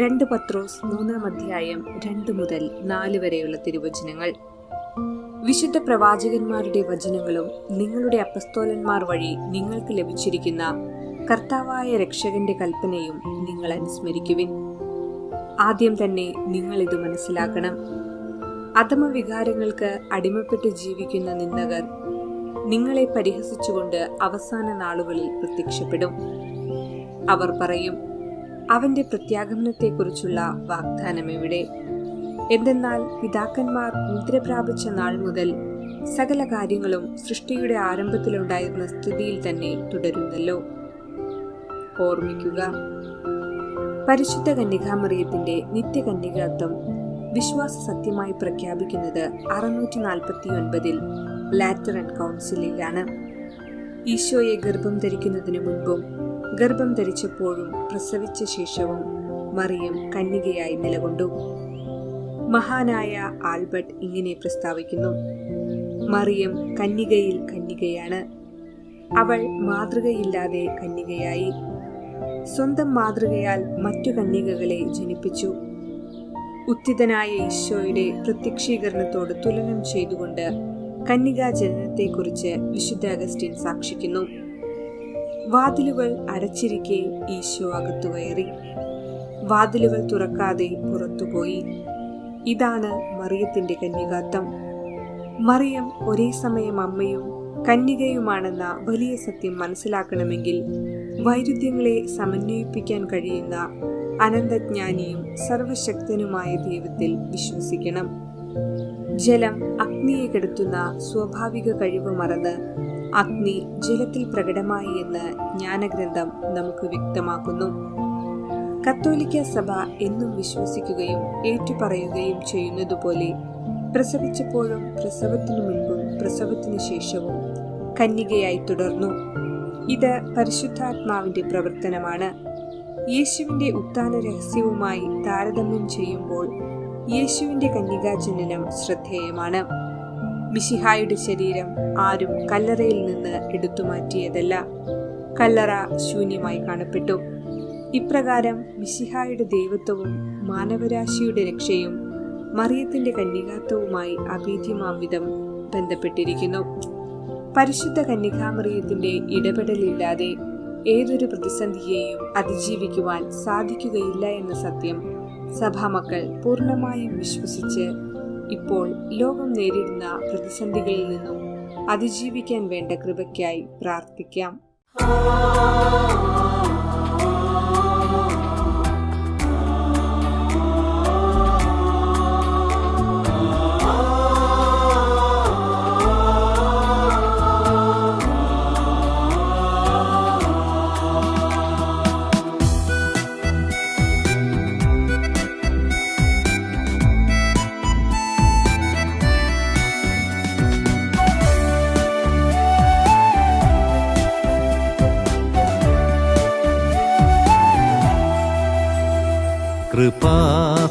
രണ്ട് പത്രോസ് മൂന്നാം അധ്യായം രണ്ട് മുതൽ നാല് വരെയുള്ള തിരുവചനങ്ങൾ. വിശുദ്ധ പ്രവാചകന്മാരുടെ വചനങ്ങളും നിങ്ങളുടെ അപ്പസ്തോലന്മാർ വഴി നിങ്ങൾക്ക് ലഭിച്ചിരിക്കുന്ന കർത്താവായ രക്ഷകന്റെ കൽപ്പനയും നിങ്ങൾ അനുസ്മരിക്കുവിൻ. ആദ്യം തന്നെ നിങ്ങൾ ഇത് മനസ്സിലാക്കണം. അധമ വികാരങ്ങൾക്ക് അടിമപ്പെട്ട് ജീവിക്കുന്ന നിന്ദകർ നിങ്ങളെ പരിഹസിച്ചുകൊണ്ട് അവസാന നാളുകളിൽ പ്രത്യക്ഷപ്പെടും. അവർ പറയും അവന്റെ പ്രത്യാഗമനത്തെക്കുറിച്ചുള്ള വാഗ്ദാനം എവിടെ എന്തെന്നാൽ പിതാക്കന്മാർ മുദ്ര പ്രാപിച്ച നാൾ മുതൽ സകല കാര്യങ്ങളും സൃഷ്ടിയുടെ ആരംഭത്തിലുണ്ടായിരുന്ന സ്ഥിതിയിൽ തന്നെ തുടരുന്നല്ലോ. ഓർമ്മിക്കുക പരിശുദ്ധ കന്യകാമറിയത്തിന്റെ നിത്യകന്യകാത്വം വിശ്വാസ സത്യമായി പ്രഖ്യാപിക്കുന്നത് അറുന്നൂറ്റി നാൽപ്പത്തി ഒൻപതിൽ ലാറ്ററൻ കൗൺസിലിലാണ്. ഈശോയെ ഗർഭം ധരിക്കുന്നതിനു മുൻപും ഗർഭം ധരിച്ചപ്പോഴും പ്രസവിച്ച ശേഷവും മറിയം കന്യകയായി നിലകൊണ്ടു. മഹാനായ ആൽബർട്ട് ഇങ്ങനെ പ്രസ്താവിക്കുന്നു. മറിയം കന്യകയിൽ കന്യകയാണ്. അവൾ മാതൃകയില്ലാതെ കന്യകയായി. സ്വന്തം മാതൃകയാൽ മറ്റു കന്യകകളെ ജനിപ്പിച്ചു. ഉത്തിതനായ ഈശോയുടെ പ്രത്യക്ഷീകരണത്തോട് തുലനം ചെയ്തുകൊണ്ട് കന്യകാ ജനനത്തെക്കുറിച്ച് വിശുദ്ധ അഗസ്റ്റിൻ സാക്ഷിക്കുന്നു. വാതിലുകൾ അടച്ചിരിക്കെ ഈശോ അകത്തു കയറി. വാതിലുകൾ തുറക്കാതെ പുറത്തുപോയി ഇതാണ് മറിയത്തിന്റെ കന്യകാത്വം. മറിയം ഒരേ സമയം അമ്മയും കന്യകയുമാണെന്ന വലിയ സത്യം മനസ്സിലാക്കണമെങ്കിൽ വൈരുദ്ധ്യങ്ങളെ സമന്വയിപ്പിക്കാൻ കഴിയുന്ന അനന്തജ്ഞാനിയും സർവശക്തനുമായ ദൈവത്തിൽ വിശ്വസിക്കണം. ജലം അഗ്നിയെ കെടുത്തുന്ന സ്വാഭാവിക കഴിവ് മറന്ന് അഗ്നി ജലത്തിൽ പ്രകടമായി എന്ന് ജ്ഞാനഗ്രന്ഥം നമുക്ക് വ്യക്തമാക്കുന്നു. കത്തോലിക്ക സഭ എന്നും വിശ്വസിക്കുകയും ഏറ്റുപറയുകയും ചെയ്യുന്നതുപോലെ പ്രസവിച്ചപ്പോഴും പ്രസവത്തിനു മുൻപും പ്രസവത്തിനു ശേഷവും കന്യകയായി തുടർന്നു. ഇത് പരിശുദ്ധാത്മാവിന്റെ പ്രവർത്തനമാണ്. യേശുവിന്റെ ഉത്ഥാന രഹസ്യവുമായി താരതമ്യം ചെയ്യുമ്പോൾ യേശുവിന്റെ കന്യകാജനനം ശ്രദ്ധേയമാണ്. മിശിഹായുടെ ശരീരം ആരും കല്ലറയിൽ നിന്ന് എടുത്തു മാറ്റിയതല്ല. കല്ലറ ശൂന്യമായി കാണപ്പെട്ടു. ഇപ്രകാരം മിശിഹായുടെ ദൈവത്വവും മാനവരാശിയുടെ രക്ഷയും മറിയത്തിന്റെ കന്യകാത്വവുമായി അഭേദ്യമാം വിധം ബന്ധപ്പെട്ടിരിക്കുന്നു. പരിശുദ്ധ കന്യകാമറിയത്തിന്റെ ഇടപെടലില്ലാതെ ഏതൊരു പ്രതിസന്ധിയെയും അതിജീവിക്കുവാൻ സാധിക്കുകയില്ല എന്ന സത്യം സഭാമക്കൾ പൂർണമായും വിശ്വസിച്ച് ഇപ്പോൾ ലോകം നേരിടുന്ന പ്രതിസന്ധികളിൽ നിന്നും അതിജീവിക്കാൻ വേണ്ട കൃപയ്ക്കായി പ്രാർത്ഥിക്കാം.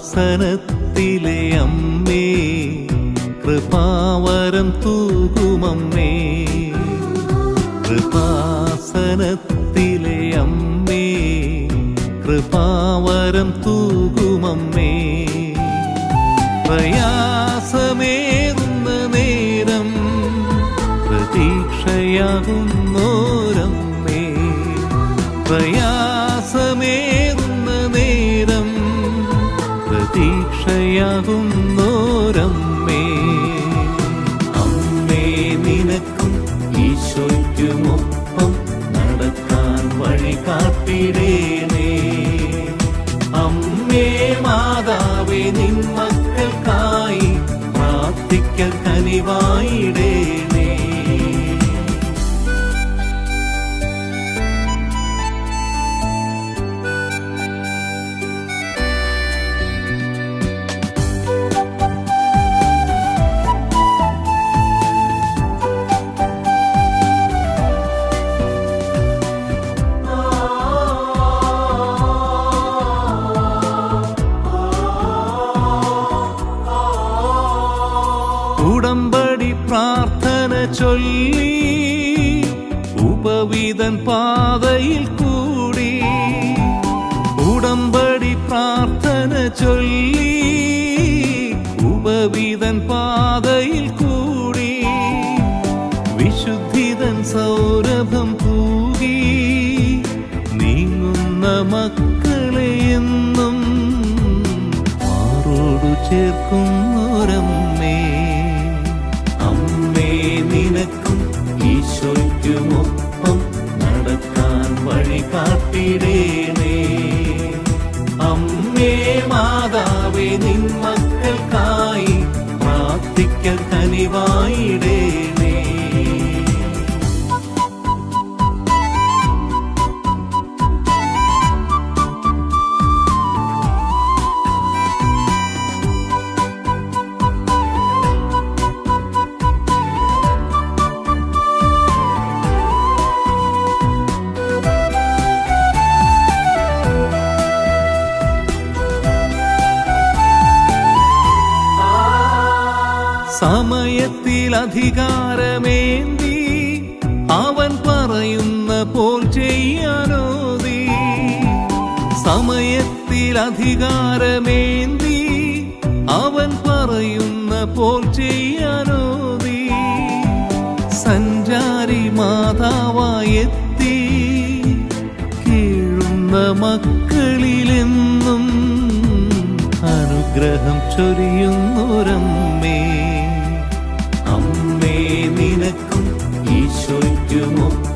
കൃപാസനത്തിലെ അമ്മേ കൃപാവരം തൂകുമമ്മേ കൃപാസനത്തിലെ അമ്മേ കൃപാവരം തൂകുമമ്മേ പ്രയാസമേറുന്ന നേരം പ്രതീക്ഷയാകുന്നോരമ്മേ. പ്രയാസമേറുന്ന പ്രതീക്ഷയാകുന്നോരമ്മേ അമ്മേ നിനക്കും ഈശോയ്ക്കുമൊപ്പം നടക്കാൻ വഴി കാട്ടിടേണേ അമ്മേ മാതാവേ നിൻ മക്കൾക്കായി പ്രാർത്ഥിക്കൽ കനിവായിടേണേ. ചൊല്ലി ഉപവിതൻ പാതയിൽ കൂടി ഉടമ്പടി പ്രാർത്ഥന ചൊല്ലി ഉപവിതൻ പാതയിൽ കൂടി വിശുദ്ധിതൻ സൗരഭം തൂകി നീങ്ങുന്ന മക്കളെ എന്നും മാറോടു ചേർക്കുന്നൊരമ്മേ പ്രാർത്ഥിക്ക സമയത്തിൽ അധികാരമേന്തി അവൻ പറയുന്ന പോൽ ചെയ്യാനോതി സമയത്തിൽ അധികാരമേന്തി അവൻ പറയുന്ന പോൽ ചെയ്യാനോതി സഞ്ചാരി മാതാവായെത്തി കീഴുന്ന മക്കളിലെന്നും അനുഗ്രഹം ചൊരിയുന്നൊരമ്മേ. ഈശോയ്ക്കുമൊപ്പം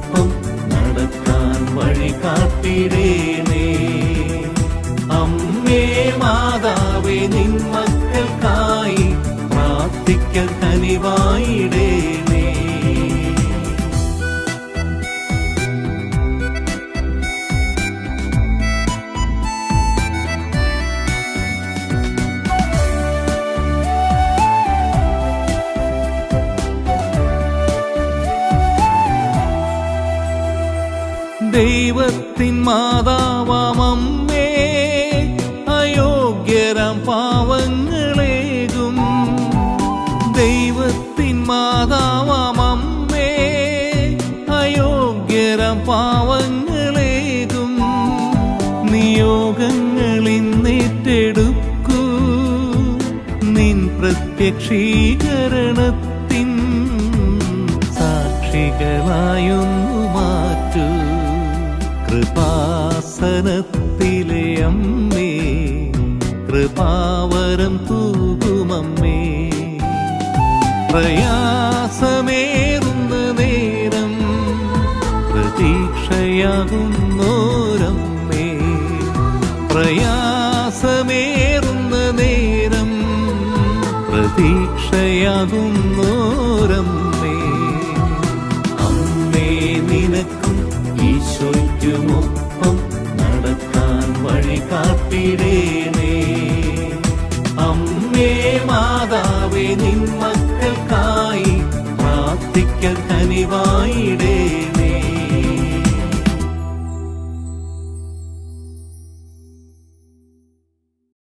ദൈവത്തിൻ മാതാവാമമ്മേ അയോഗ്യരാം പാവങ്ങളേകും. ദൈവത്തിൻ മാതാവാമമ്മേ അയോഗ്യരാം പാവങ്ങളേകും. നിയോഗങ്ങളിന്നേറ്റെടുക്കൂ നിൻ പ്രത്യക്ഷീകരണത്തിൻ സാക്ഷികളായൊന്നു മാറ്റൂ. കൃപാസനത്തിലെ അമ്മേ കൃപാവരം തൂകുമമ്മേ. പ്രയാസമേറുന്ന നേരം പ്രതീക്ഷയാകുന്നോരമ്മേ. പ്രയാസമേറുന്ന നേരം പ്രതീക്ഷയാകുന്നോരമ്മേ. അമ്മേ നിനക്കും വഴി കാട്ടിടേണേ അമ്മേ മാതാവേ നിൻ മക്കൾക്കായി പ്രാർത്ഥിക്കൽ കനിവായിടേണേ